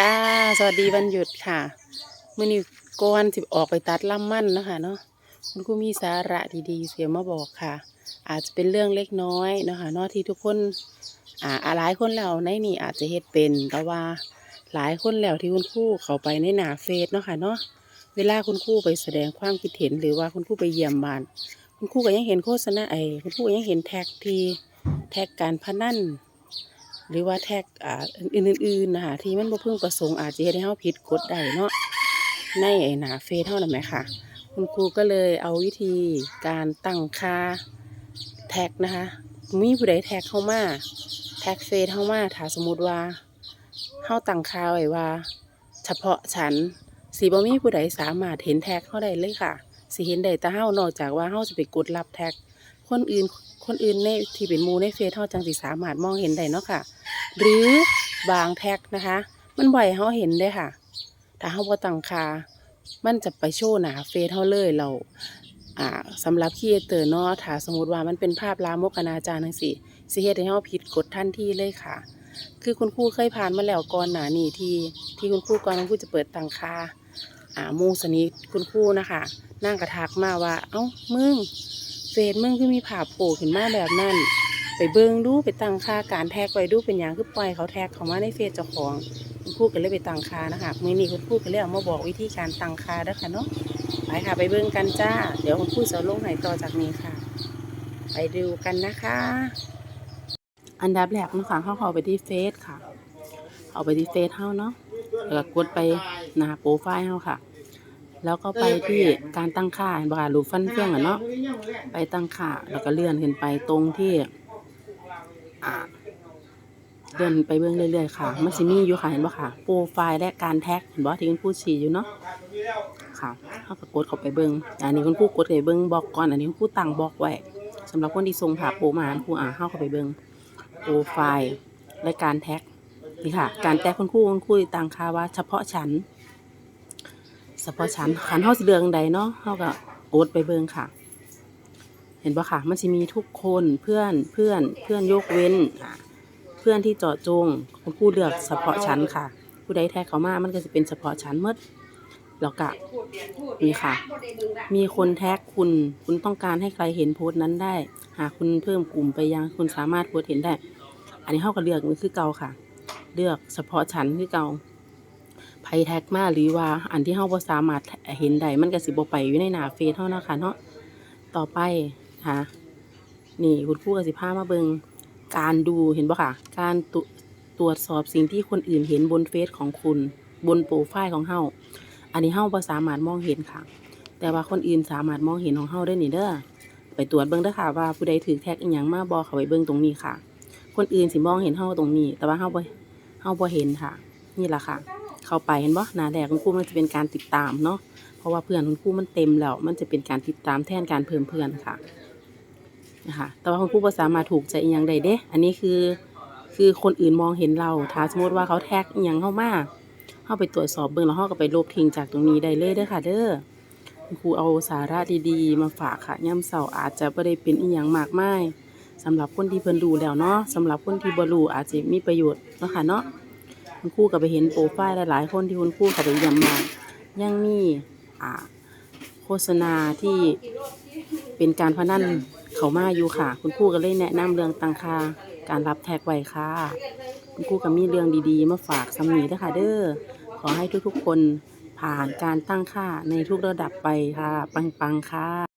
จ้า สวัสดีวันหยุดค่ะมื่อนี้ก่อนสิออกไปตัดลำมั่นเนาะคะเนาะคุณครูมีสาระดีๆ เสียมาบอกค่ะ อาจจะเป็นเรื่องเล็กน้อยเนาะคะเนาะที่ทุกคนอ่าหลายคนแล้วในนี่อาจจะเฮ็ดเป็น แต่ว่าหลายคนแล้วที่คุณครูเขาไปในหนาเฟซเนาะค่ะเนาะเวลาคุณครูไปแสดงความคิดเห็นหรือว่าคุณครูไปเยี่ยมบ้าน คุณครูก็ยังเห็นโฆษณาไอ้คุณครูก็ยังเห็นแท็กที่แท็กการพนัน หรือว่าแท็กอ่าอื่นๆนะคะที่มันบ่พึงประสงค์อาจจะเฮ็ดให้เฮาผิดกฎได้เนาะในไอ้หน้าเฟซเฮานั่นแหมค่ะ คุณครูก็เลยเอาวิธีการตั้งค่าแท็กนะคะมีผู้ใดแท็กเข้ามาแท็กเฟซเข้ามาถ้าสมมติว่าเฮาตั้งค่าไว้ว่า เฉพาะฉันสิบ่มีผู้ใดสามารถเห็นแท็กเฮาได้เลยค่ะสิเห็นได้แต่เฮานอกจากว่าเฮาจะไปกดรับแท็กคนอื่นคนอื่นในที่เป็นมูในเฟซเฮาจังสิสามารถมองเห็นได้เนาะค่ะ หรือบางแท็กนะคะ มันบ่อยให้เฮาเห็นได้ค่ะ ถ้าเฮาบ่ตังคา มันจะไปโชว์หนาเฟซเฮาเลยเราอ่าสำหรับคีเอเตอร์เนาะถ้าสมมติว่ามันเป็นภาพลามกอนาจารจังซี่สิเฮ็ดให้เฮาผิดกฎทันที่เลยค่ะ คือคุณครูเคยผ่านมาแล้วก่อนหน้านี้ที่ที่คุณครูก่อนคุณครูจะเปิดตังคาอ่ามู่สนิทคุณครูนะคะนั่งกระทักมาว่า เอ้ามึงเฟซมึงคือมีภาโผล่ขึ้นมาแบบนั้น ไปเบิ่งดูไปตั้งค่าการแท็กไว้ดูเป็นอย่างคือปล่อยเขาแท็กเขามาในเฟซเจ้าของคุณครูก็เลยไปตั้งค่านะคะมือนี้คุณครูก็เลยเอามาบอกวิธีการตั้งค่าด้อค่ะเนาะไปค่ะไปเบิ่งกันจ้า เดี๋ยวคุณครูจะลงให้ต่อจากนี้ค่ะ ไปดูกันนะคะ อันดับแรกนะคะเขาเข้าไปที่เฟซค่ะ เอาไปที่เฟซเฮาเนาะแล้วก็กดไปหน้าโปรไฟล์เฮาค่ะแล้วก็ไปที่การตั้งค่าเห็นบ่ค่ะรูฟันเฟืองอะเนาะไปตั้งค่าแล้วก็เลื่อนขึ้นไปตรงที่ เลื่อนไปเบื้องเรื่อยๆค่ะ มันสิมีอยู่ค่ะเห็นบ่ค่ะ โปรไฟล์และการแท็กเห็นบ่ที่คุณครูชี้อยู่เนาะ ค่ะเขาก็กดเข้าไปเบิ่งอันนี้คุณครูกดไปเบิ่งบล็อกก่อน อันนี้คุณครูตั้งบล็อกไว้สำหรับคนที่ส่งภาพโปรมาคุณอ่าเข้าไปเบิ่งโปรไฟล์และการแท็กนี่ค่ะ การแท็กคุณครูคุณครูตั้งค่าว่า เฉพาะฉัน เฉพาะฉันขันเฮาสิเลือกอันใดเนาะเฮาก็กดไปเบิ่งค่ะเห็นปะค่ะ มันจะมีทุกคนเพื่อนเพื่อนเพื่อนยกเว้นอะ เพื่อนที่เจาะจงคุณครูเลือกเฉพาะชั้นค่ะ ผู้ใดแท็กเขามามันก็จะเป็นเฉพาะชั้นหมดแล้วก็นี่ค่ะ มีคนแท็กคุณ คุณต้องการให้ใครเห็นโพสต์นั้นได้ หากคุณเพิ่มกลุ่มไปยังคุณสามารถโพสต์เห็นได้ อันนี้เขาก็เลือกมันคือเก่าค่ะ เลือกเฉพาะชั้นคือเก่าไพแท็กมาหรือว่าอันที่เฮาบ่สามารถเห็นได้มันก็สิบ่ไปอยู่ในหน้าเฟซเฮานะคะเนาะต่อไปค่ะนี่คุณครูกับสิพามาเบิง การดูเห็นปะค่ะ การตรวตรวจสอบสิ่งที่คนอื่นเห็นบนเฟซของคุณ บนโปรไฟล์ของเฮาอันนี้เฮาบ่สามารถมองเห็นค่ะ แต่ว่าคนอื่นสามารถมองเห็นของเฮาได้นี่เด้อไปตรวจเบิ่งเด้อค่ะ ว่าผู้ใดถือแท็กอีหยังมาบ่เข้าไปเบิ่งตรงนี้ค่ะ คนอื่นสิมองเห็นเฮาตรงนี้ แต่ว่าเฮาบ่เฮาบ่เห็นค่ะ นี่แหละค่ะ เข้าไปเห็นบ่หน้าแรกคุณครูมันจะเป็นการติดตามเนาะเพราะว่าเพื่อนคุณครูมันเต็มแล้ว มันจะเป็นการติดตามแทนการเพิ่มเพื่อนค่ะ คะแต่ว่าคุณครูบ่สามาถูกใจอีหยังใดเด้ อันนี้คือคือคนอื่นมองเห็นเราถ้าสมมติว่าเขาแท็กอีหยังเข้ามาเข้าไปตรวจสอบเบิ่งแล้วเขาก็ไปลบทิ้งจากตรงนี้ได้เลยเด้อค่ะเด้อคุณครูเอาสาระดีๆ มาฝากค่ะย่ำเสาร์อาจจะบ่ได้เป็นอีหยังมากมายสำหรับคนที่เพิ่นดูแล้วเนาะสำหรับคนที่บ่รู้อาจจะมีประโยชน์เนาะค่ะเนาะคุณครูก็ไปเห็นโปรไฟล์หลายๆ คนที่คุณครูเขาไปเยี่ยมมายังมีอ่าโฆษณาที่เป็นการพนัน เขามาอยู่ค่ะ คุณครูก็เลยแนะนำเรื่องตังค่าการรับแท็กไว้ค่ะ คุณครูก็มีเรื่องดีๆ มาฝากสำนีด้วยค่ะ เด้อขอให้ทุกๆคนผ่านการตั้งค่าในทุกระดับไปค่ะ ปังๆค่ะ